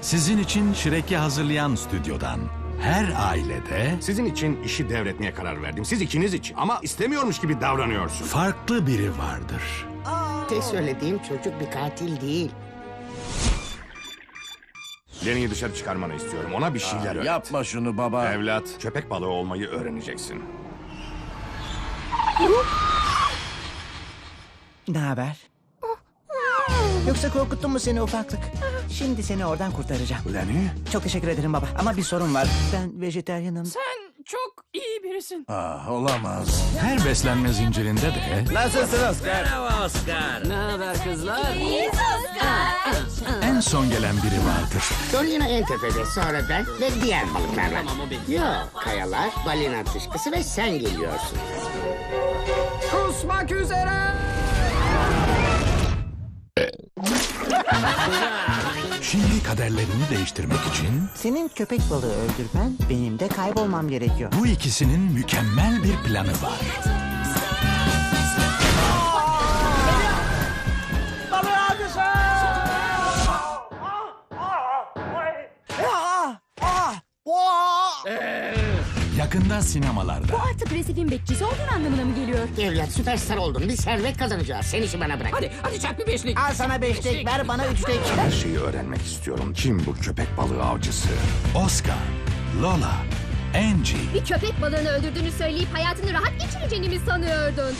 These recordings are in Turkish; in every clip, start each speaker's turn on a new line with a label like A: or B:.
A: Sizin için Shrek'i hazırlayan stüdyodan. Her ailede
B: Sizin için işi devretmeye karar verdim. Siz ikiniz için. Ama istemiyormuş gibi davranıyorsun.
A: farklı biri vardır.
C: Tek söylediğim çocuk bir katil değil.
B: Lenny'i dışarı çıkarmanı istiyorum. Ona bir şeyler öğret.
D: Yapma şunu baba.
B: Evlat, köpek balığı olmayı öğreneceksin.
E: Ne haber? Yoksa korkuttum mu seni ufaklık? Şimdi seni oradan kurtaracağım.
B: Lenny?
E: Çok teşekkür ederim baba ama bir sorun var. Ben vejeteryanım.
F: Sen çok iyi birisin.
D: Ah, olamaz.
A: Her beslenme zincirinde de
F: Ne haber kızlar?
A: en son gelen biri vardır.
C: Dolina en tepede sonra ben ve diğer balıklar var. Yok kayalar, balina dışkısı ve sen geliyorsun.
F: Kusmak üzere.
A: Şimdi kaderlerini değiştirmek için
E: Senin köpek balığı öldürmen, benim de kaybolmam gerekiyor.
A: bu ikisinin mükemmel bir planı var. Yakında sinemalarda.
G: Artık resifin bekçisi olduğun anlamına mı geliyor?
C: Evlat süperstar oldun. Bir servet kazanacağız. Sen işi bana bırak.
F: Hadi hadi çak bir beşlik.
E: Al sana beşlik, ver bana üçlük.
B: Her şeyi öğrenmek istiyorum. Kim bu köpek balığı avcısı?
A: Oscar, Lola, Angie,
G: Bir köpek balığını öldürdüğünü söyleyip hayatını rahat geçireceğini mi sanıyordun?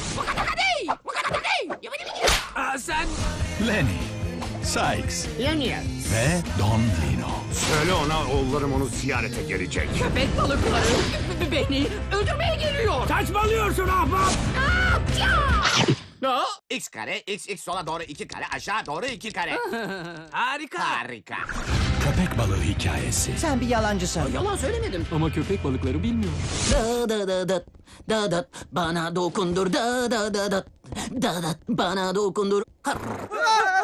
F: Aa, sen
A: Lenny, Sykes
C: Yanıyor.
A: ve Don Lino.
B: Söyle ona oğullarım onu ziyarete gelecek.
F: köpek balıkları beni öldürmeye geliyor. Saçmalıyorsun ahbap. Aa,
H: X kare, x x sola doğru iki kare, aşağı doğru iki kare.
F: harika.
H: Harika.
A: Köpek balığı hikayesi.
E: Sen bir yalancısın.
F: Yalan söylemedim. Ama köpek balıkları bilmiyor.
I: Da da da da da da bana dokundur da da da da da da bana dokundur. Har.